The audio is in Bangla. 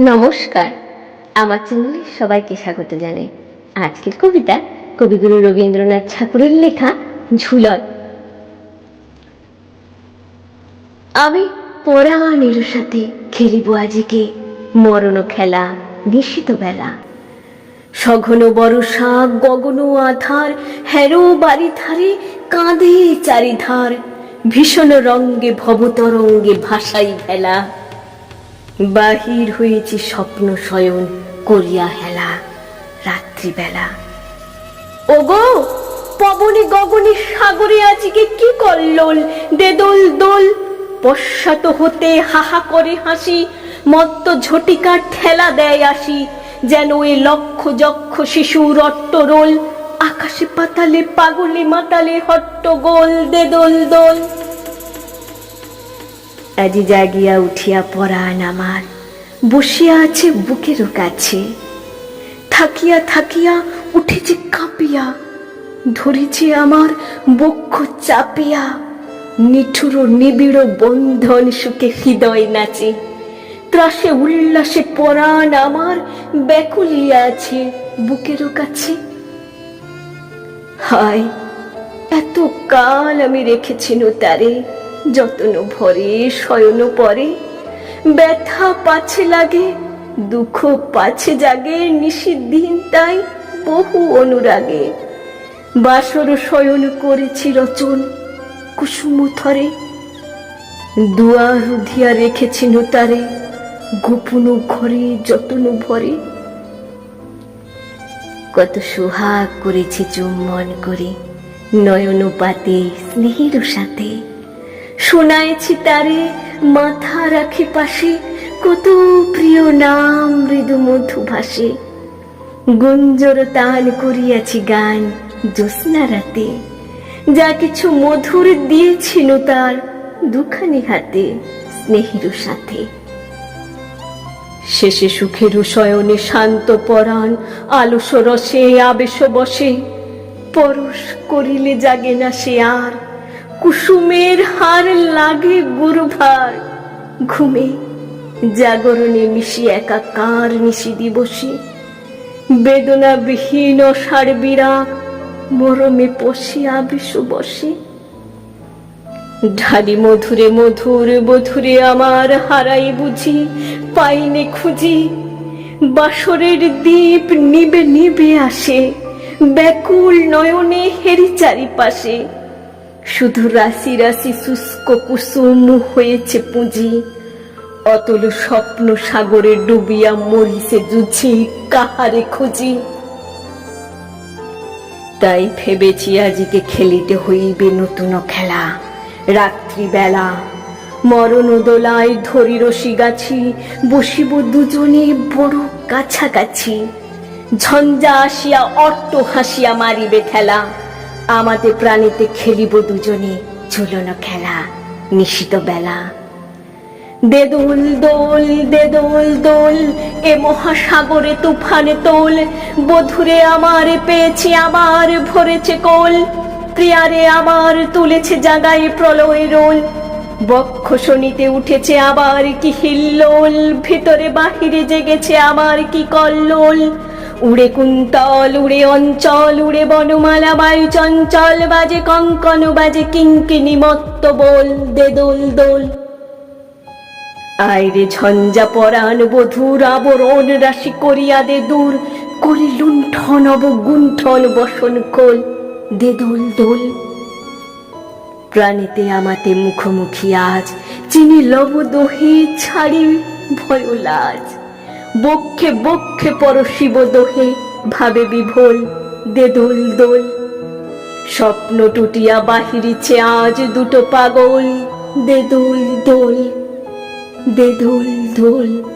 নমস্কার। আমার চ্যানেলে সবাইকে স্বাগত জানাই। আজকের কবিতা কবিগুরু রবীন্দ্রনাথ ঠাকুরের লেখা ঝুলন। আমি পরাণের সাথে খেলিব আজিকে মরণ খেলা, নিশিত বেলা। সঘন বরষা, গগন আধার, হেরো বাড়ি ধারে কাঁধে চারিধার। ভীষণ রঙ্গে, ভবতরঙ্গে ভাসাই ভেলা। বাহির হয়েছে স্বপ্ন শয়ন করিয়া হেলা, রাত্রিবেলা। ওগো, পবনে গগনে সাগরে আজকে কি কল্লোল? দে দোল পশ্চাত হতে হাহা করে হাসি, মত্ত ঝটিকার ঠেলা দেয় আসি, যেন এ লক্ষ যক্ষ শিশুর অট্টরোল আকাশে পাতালে, পাগলে মাতালে হট্টগোল দে দোল দোল। আজি জাগিয়া উঠিয়া পরাণ আমার। বসিয়া আছে বুকেরও কাছে। থাকিয়া থাকিয়া উঠেছে কাঁপিয়া। ধরেছে আমার বক্ষ চাপিয়া। নিঠুর নিবিড় বন্ধন সুখে হৃদয় নাচে। ত্রাসে উল্লাসে পরাণ আমার ব্যাকুলিয়া আছে বুকেরও কাছে। হায়, এত কাল আমি রেখেছি তারে। যতন ভরে, শয়ন পরে। ব্যথা পাছে লাগে, দুঃখ পাছে জাগে নিশির তাই বহু অনুরাগে। বাসর শয়ন করেছি রচন, কুসুম থরে। দুয়ার উধিয়া রেখেছি তারে গোপন ঘরে যতন ভরে। কত সোহাগ করেছি চুম্বন করে, নয়ন পাতে, স্নেহের সাথে। শোনাইছি তারে, মাথা রাখে পাশে, কত প্রিয় নাম মৃদু মধু ভাসে। গুঞ্জর তান করিয়াছি গান জ্যোৎস্না রাতে, যা কিছু মধুর দিয়েছিল তার দুখানি হাতে স্নেহের সাথে। শেষে সুখের শয়নে শান্ত পরাণ আলস রসে আবেশ বসে পরশ করিলে জাগে না সে আর কুসুমের হার লাগে গুরুভার। ঘুমে জাগরণে মিশি একাকার নিশি দিবসে। বেদনা বিহীন সার বিরাগ মরমে পশে আবেশ বসে ঢালি মধুরে মধুর বধুরে আমার হারাই বুঝি, পাইনে খুঁজি। বাসরের দ্বীপ নিবে নিবে আসে, ব্যাকুল নয়নে হেরি চারিপাশে। শুধু রাশি রাশি শুষ্ক কুসুম হয়েছে পুঁজি। অতল স্বপ্ন সাগরে ডুবিয়া মরিছে জুঝি কাহারে খুঁজি। তাই ভেবেছি আজকে খেলিতে হইবে নতুন খেলা। রাত্রিবেলা মরণ দোলায় ধরি রসি গাছি, বসিব দুজনে বড় কাছাকাছি। ঝঞ্ঝা আসিয়া অট্ট হাসিয়া মারিবে খেলা। আমাদের প্রাণীতে খেলিব দুজনে ঝুলন খেলা, নিশিত বেলা। দে দোল দোল দে দোল দোল, এ মহাসাগরে তুফানে তোল, বধুরে আমার পেয়েছি, আমার ভরেছে কোল, প্রিয়ারে আমার তুলেছে জাগায় প্রলয় রোল। বক্ষ শনিতে উঠেছে আবার কি হিল্লোল, ভিতরে বাহিরে জেগেছে আমার কি কল্লোল। উড়ে কুন্তল, উড়ে অঞ্চল, উড়ে বনমালা, বায়ু চঞ্চল, বাজে কঙ্কন, বাজে কিঙ্কিনি মত্ত বল দে দোল। দোল আইরে ঝঞ্ঝা পরাণ, বধুর আবরণ, রাশি করিয়া দে দূর, করে লুণ্ঠন, অবগুণ্ঠন, বসন খোল দে দোল। দোল প্রাণীতে আমাতে মুখোমুখি আজ, চিনি লব দোহে ছাড়ি ভয় লাজ। বক্ষে বক্ষে পর শিব দোহে, ভাবে বিভোল দে দোল। স্বপ্ন টুটিয়া বাহিরিছে আজ দুটো পাগল দে দোল দোল দে দোল দোল।